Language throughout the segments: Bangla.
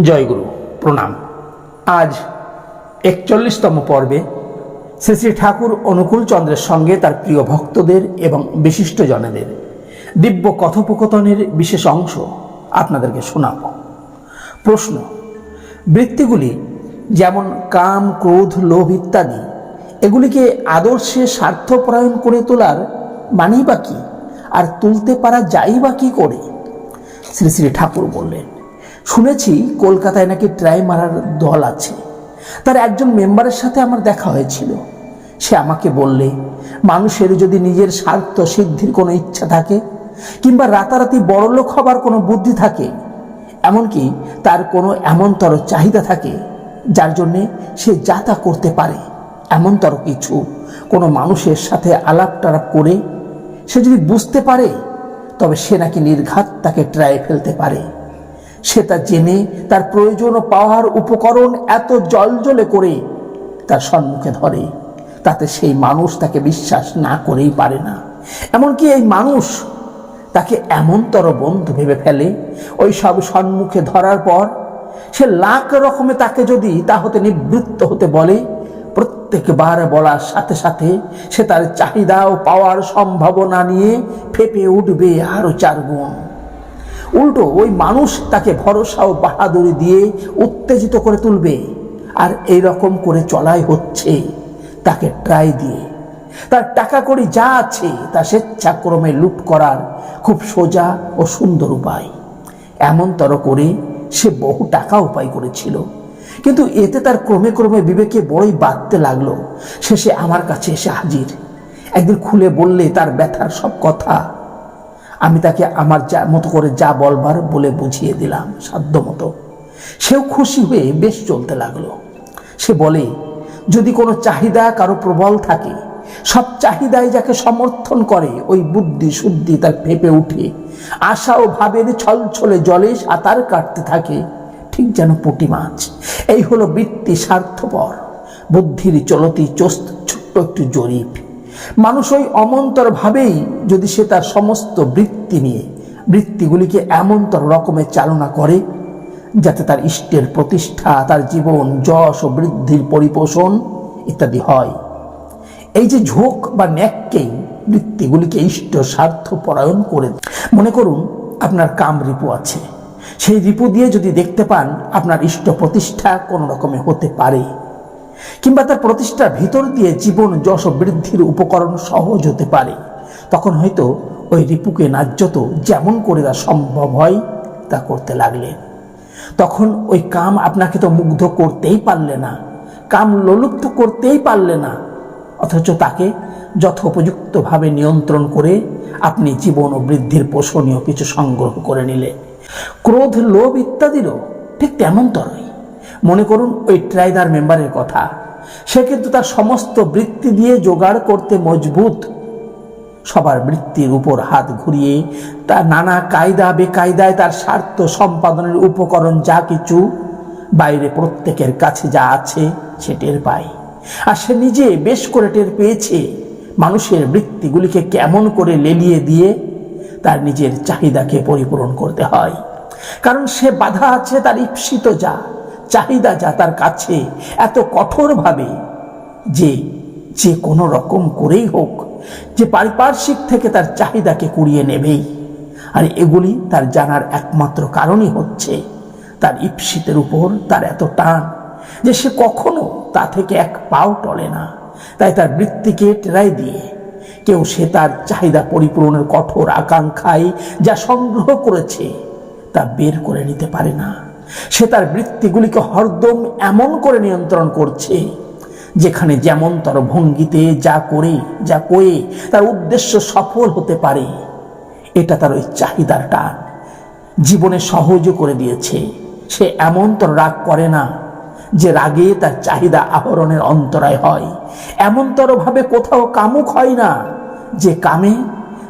জয়গুরু, প্রণাম। আজ একচল্লিশতম পর্বে শ্রী শ্রী ঠাকুর অনুকূল চন্দ্রের সঙ্গে তার প্রিয় ভক্তদের এবং বিশিষ্টজনেদের দিব্য কথোপকথনের বিশেষ অংশ আপনাদেরকে শোনাব। প্রশ্ন, বৃত্তিগুলি যেমন কাম, ক্রোধ, লোভ ইত্যাদি, এগুলিকে আদর্শে স্বার্থপরায়ণ করে তোলার মানেই বা কি? আর তুলতে পারা যাই বা কি করে? শ্রী শ্রী ঠাকুর বললেন শুনেছি কলকাতায় নাকি ট্রাই মারার দল আছে। তার একজন মেম্বারের সাথে আমার দেখা হয়েছিল। সে আমাকে বললে, মানুষের যদি নিজের স্বার্থ সিদ্ধির কোনো ইচ্ছা থাকে কিংবা রাতারাতি বড়লোক হবার কোনো বুদ্ধি থাকে, এমনকি তার কোনো এমনতর চাহিদা থাকে, যার জন্যে সে যা তা করতে পারে, এমনতর কিছু কোনো মানুষের সাথে আলাপ টালাপ করে সে যদি বুঝতে পারে, তবে সে নাকি নির্ঘাত তাকে ট্রাই ফেলতে পারে। সে তা জেনে তার প্রয়োজন পাওয়ার উপকরণ এত জলজলে করে তার সম্মুখে ধরে। তাতে সেই মানুষ তাকে বিশ্বাস না করেই পারে না। এমনকি এই মানুষ তাকে এমনতর বন্ধু ভেবে ফেলে, ওই সব সম্মুখে ধরার পর সে লাখ রকমে তাকে যদি তা হতে নিবৃত্ত হতে বলে, প্রত্যেকবার বলার সাথে সাথে সে তার চাহিদা ও পাওয়ার সম্ভাবনা নিয়ে ফেপে উঠবে আরও চার গুণ। উল্টো ওই মানুষ তাকে ভরসা ও বাহাদুরি দিয়ে উত্তেজিত করে তুলবে। আর এই রকম করে চলাই হচ্ছে। তাকে ট্রাই দিয়ে। তার টাকা করি যা আছে তা স্বেচ্ছাক্রমে লুট করার খুব সোজা ও সুন্দর উপায়। এমনতর করে সে বহু টাকা উপায় করেছিল। কিন্তু এতে তার ক্রমে ক্রমে বিবেকে বড়ই বাড়তে লাগল। শেষে আমার কাছে এসে হাজির। একদিন খুলে বললে তার ব্যথার সব কথা। আমি তাকে আমার যা মতো করে যা বলবার বলে বুঝিয়ে দিলাম, সাধ্য মতো। সেও খুশি হয়ে বেশ চলতে লাগল। সে বলে, যদি কোনো চাহিদা কারও প্রবল থাকে, সব চাহিদায় যাকে সমর্থন করে, ওই বুদ্ধি শুদ্ধি তার ফেপে উঠে, আশা ও ভাবের ছলছলে জলে সাঁতার কাটতে থাকে, ঠিক যেন পুঁটি মাছ। এই হলো বৃত্তি স্বার্থপর। বুদ্ধির চলতি চোস্ত ছোট্ট একটু জরিপ। মানুষ ওই অমন্তর ভাবেই যদি সে তার সমস্ত বৃত্তি নিয়ে, বৃত্তিগুলিকে এমনতর রকমের চালনা করে, যাতে তার ইষ্টের প্রতিষ্ঠা, তার জীবন, যশ ও বৃদ্ধির পরিপোষণ ইত্যাদি হয়। এই যে ঝোঁক বা ন্যাককেই বৃত্তিগুলিকে ইষ্ট স্বার্থ পরায়ণ করে মনে করুন, আপনার কাম রিপু আছে। সেই রিপু দিয়ে যদি দেখতে পান, আপনার ইষ্ট প্রতিষ্ঠা কোনো রকমে হতে পারে। কিংবা তার প্রতিষ্ঠার ভিতর দিয়ে জীবন যশ বৃদ্ধির উপকরণ সহজ হতে পারে। তখন হয়তো ওই রিপুকে ন্যায্যত যেমন করে তা সম্ভব হয়, তা করতে লাগলেন তখন ওই কাম আপনাকে তো মুগ্ধ করতেই পারলে না, কাম লোলুপ্ত করতেই পারলে না। অথচ তাকে যথোপযুক্তভাবে নিয়ন্ত্রণ করে আপনি জীবন ও বৃদ্ধির পোষণীয় কিছু সংগ্রহ করে নিলে। ক্রোধ, লোভ ইত্যাদিরও ঠিক তেমন তরই। মনে করুন ওই ট্রাইদার মেম্বারের কথা। সে কিন্তু তার সমস্ত বৃত্তি দিয়ে জোগাড় করতে মজবুত। সবার বৃত্তির উপর হাত ঘুরিয়ে তার নানা কায়দা বেকায়দায় তার স্বার্থ সম্পাদনের উপকরণ যা কিছু, বাইরে প্রত্যেকের কাছে যা আছে সে টের পায়। আর সে নিজে বেশ করে টের পেয়েছে মানুষের বৃত্তিগুলিকে কেমন করে লেলিয়ে দিয়ে তার নিজের চাহিদাকে পরিপূরণ করতে হয়। কারণ সে বাধা আছে তার ঈপ্সিত যা। চাহিদা যা তার কাছে এত কঠোরভাবে যে যে কোনো রকম করেই হোক, যে পারিপার্শ্বিক থেকে তার চাহিদাকে কুড়িয়ে নেবেই। আর এগুলি তার জানার একমাত্র কারণই হচ্ছে তার ঈপ্সিতের উপর তার এত টান যে সে কখনো তা থেকে এক পাও টলে না। তাই তার বৃত্তিকে টেরাই দিয়ে কেউ সে তার চাহিদা পরিপূরণের কঠোর আকাঙ্ক্ষায় যা সংগ্রহ করেছে তা বের করে নিতে পারে না। সে তার বৃত্তিগুলিকে হরদম এমন করে নিয়ন্ত্রণ করছে, যেখানে যেমনতর ভঙ্গিতে যা করে, যা কয়ে তার উদ্দেশ্য সফল হতে পারে, এটা তার ওই চাহিদার টান। জীবনে সহজ করে দিয়েছে। সে এমন এমনতর রাগ করে না, যে রাগে তার চাহিদা আহরণের অন্তরায় হয়। এমনতরভাবে কোথাও কামুক হয় না, যে কামে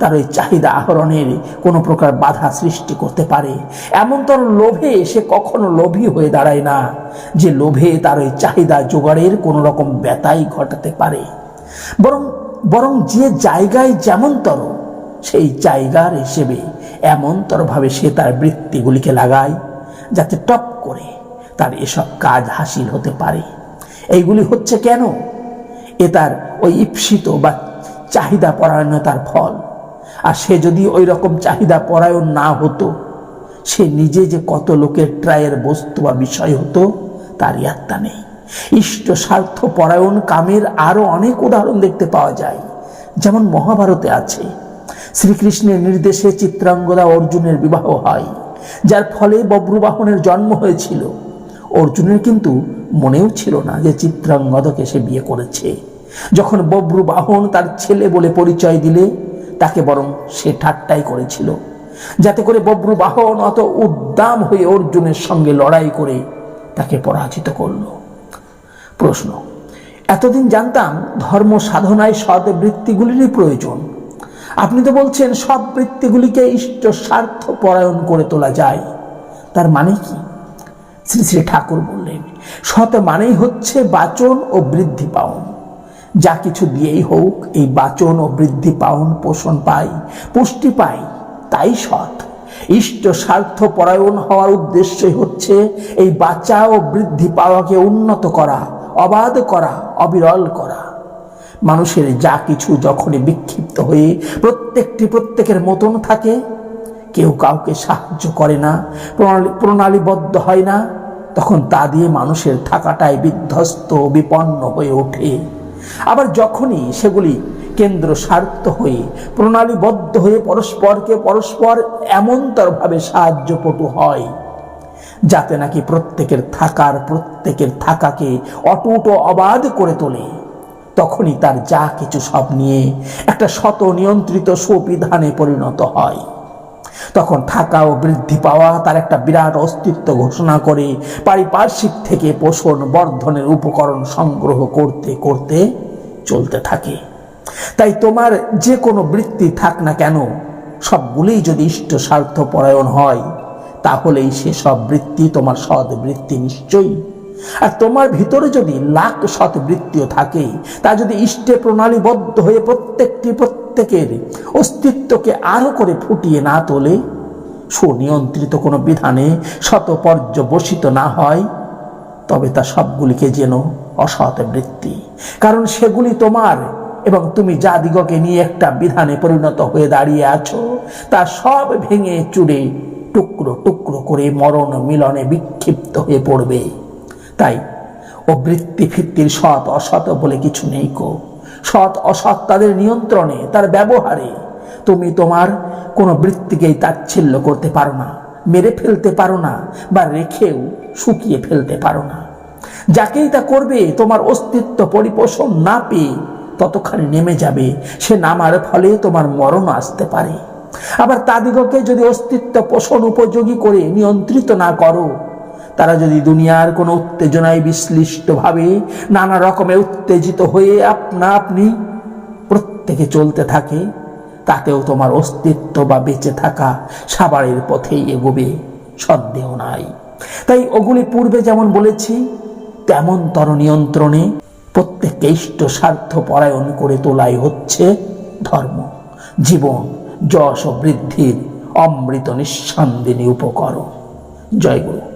তার ওই চাহিদা আহরণের কোনো প্রকার বাধা সৃষ্টি করতে পারে। এমন এমনতর লোভে সে কখনো লোভী হয়ে দাঁড়ায় না, যে লোভে তার ওই চাহিদা জোগাড়ের কোনো রকম ব্যতাই ঘটাতে পারে। বরং বরং যে জায়গায় যেমনতর সেই জায়গার হিসেবে এমনতরভাবে সে তার বৃত্তিগুলিকে লাগায়, যাতে টপ করে তার এসব কাজ হাসিল হতে পারে। এইগুলি হচ্ছে কেন? এ তার ওই ঈপ্সিত বা চাহিদা পরায়ণতার ফল। আর সে যদি ওই রকম চাহিদা পরায়ণ না হতো, সে নিজে যে কত লোকের ট্রায়ের বস্তু বা বিষয় হতো তার ইয়াত্তা নেই। ইষ্ট স্বার্থ পরায়ণ কামের আরও অনেক উদাহরণ দেখতে পাওয়া যায়। যেমন মহাভারতে আছে, শ্রীকৃষ্ণের নির্দেশে চিত্রাঙ্গদা অর্জুনের বিবাহ হয়, যার ফলে বব্রুবাহনের জন্ম হয়েছিল। অর্জুনের কিন্তু মনেও ছিল না যে চিত্রাঙ্গদকে সে বিয়ে করেছে। যখন বব্রুবাহন তার ছেলে বলে পরিচয় দিলে তাকে বরং সে ঠাট্টাই করেছিল। যাতে করে বব্রুবাহন অত উদ্দাম হয়ে অর্জুনের সঙ্গে লড়াই করে তাকে পরাজিত করল। প্রশ্ন, এতদিন জানতাম ধর্ম সাধনায় সৎ বৃত্তিগুলিরই প্রয়োজন। আপনি তো বলছেন সব বৃত্তিগুলিকে ইষ্ট স্বার্থ পরায়ণ করে তোলা যায়। তার মানে কি? শ্রী শ্রী ঠাকুর বললেন, সৎ মানেই হচ্ছে বাচন ও বৃদ্ধি পাওন। যা কিছু দিয়েই হোক, এই বাচন ও বৃদ্ধি পাওন পোষণ পাই, পুষ্টি পাই, তাই সৎ। ইষ্ট স্বার্থ পরায়ণ হওয়ার উদ্দেশ্যই হচ্ছে এই বাঁচা ও বৃদ্ধি পাওয়াকে উন্নত করা, অবাধ করা, অবিরল করা। মানুষের যা কিছু যখনই বিক্ষিপ্ত হয়ে প্রত্যেকটি প্রত্যেকের মতন থাকে, কেউ কাউকে সাহায্য করে না, প্রণালী প্রণালীবদ্ধ হয় না, তখন তা দিয়ে মানুষের থাকাটাই বিধ্বস্ত বিপন্ন হয়ে ওঠে। আবার যখনই সেগুলি কেন্দ্র স্বার্থ হয়ে, প্রণালীবদ্ধ হয়ে পরস্পরকে পরস্পর এমনতরভাবে সাহায্যপটু হয়, যাতে নাকি প্রত্যেকের থাকার, প্রত্যেকের থাকাকে অটুট অবাধ করে তোলে, তখনই তার যা কিছু সব নিয়ে একটা শত নিয়ন্ত্রিত সুবিধানে পরিণত হয়। তখন থাকা ও বৃদ্ধি পাওয়া তার একটা বিরাট অস্তিত্ব ঘোষণা করে পারিপার্শ্বিক থেকে পোষণ বর্ধনের উপকরণ সংগ্রহ করতে করতে চলতে থাকে। তাই তোমার যে কোনো বৃত্তি থাক না কেন, সবগুলোই যদি ইষ্ট স্বার্থ পরায়ণ হয়, তাহলেই সেসব বৃত্তি তোমার সৎ বৃত্তি নিশ্চয়ই। আর তোমার ভিতরে যদি লাখ সৎ বৃত্তিও থাকে, তা যদি ইষ্টে প্রণালীবদ্ধ হয়ে প্রত্যেকটি প্রত্যেকের অস্তিত্বকে আরও করে ফুটিয়ে না তোলে, সুনিয়ন্ত্রিত কোনো বিধানে শত পর্যবসিত না হয়, তবে তা সবগুলিকে যেন অসৎ বৃত্তি। কারণ সেগুলি তোমার এবং তুমি যা দিগকে নিয়ে একটা বিধানে পরিণত হয়ে দাঁড়িয়ে আছো, তা সব ভেঙে চুড়ে টুকরো টুকরো করে মরণ মিলনে বিক্ষিপ্ত হয়ে পড়বে। তাই, ও বৃত্তি ভিত্তির সৎ অসৎ বলে কিছু নেই কো। সৎ অসৎ তাদের নিয়ন্ত্রণে, তার ব্যবহারে। তুমি তোমার কোনো বৃত্তিকেই তাচ্ছিল্য করতে পারো না, মেরে ফেলতে পারো না, বা রেখেও শুকিয়ে ফেলতে পারো না। যাকেই তা করবে, তোমার অস্তিত্ব পরিপোষণ না পেয়ে ততখানি নেমে যাবে, সে নামার ফলে তোমার মরণ আসতে পারে। আবার তাদিগকে যদি অস্তিত্ব পোষণ উপযোগী করে নিয়ন্ত্রিত না করো তারা যদি দুনিয়ার কোনো উত্তেজনায় বিশ্লিষ্টভাবে নানা রকমে উত্তেজিত হয়ে আপনা আপনি প্রত্যেকে চলতে থাকে, তাতেও তোমার অস্তিত্ব বা বেঁচে থাকা সাবারের পথেই এগোবে সন্দেহ নাই। তাই ওগুলি পূর্বে যেমন বলেছি, তেমন তর নিয়ন্ত্রণে প্রত্যেককে ইষ্ট স্বার্থ পরায়ণ করে তোলাই হচ্ছে ধর্ম। জীবন, যশ ও বৃদ্ধির অমৃত নিঃসন্দিনী উপকরণ। জয় গুরু।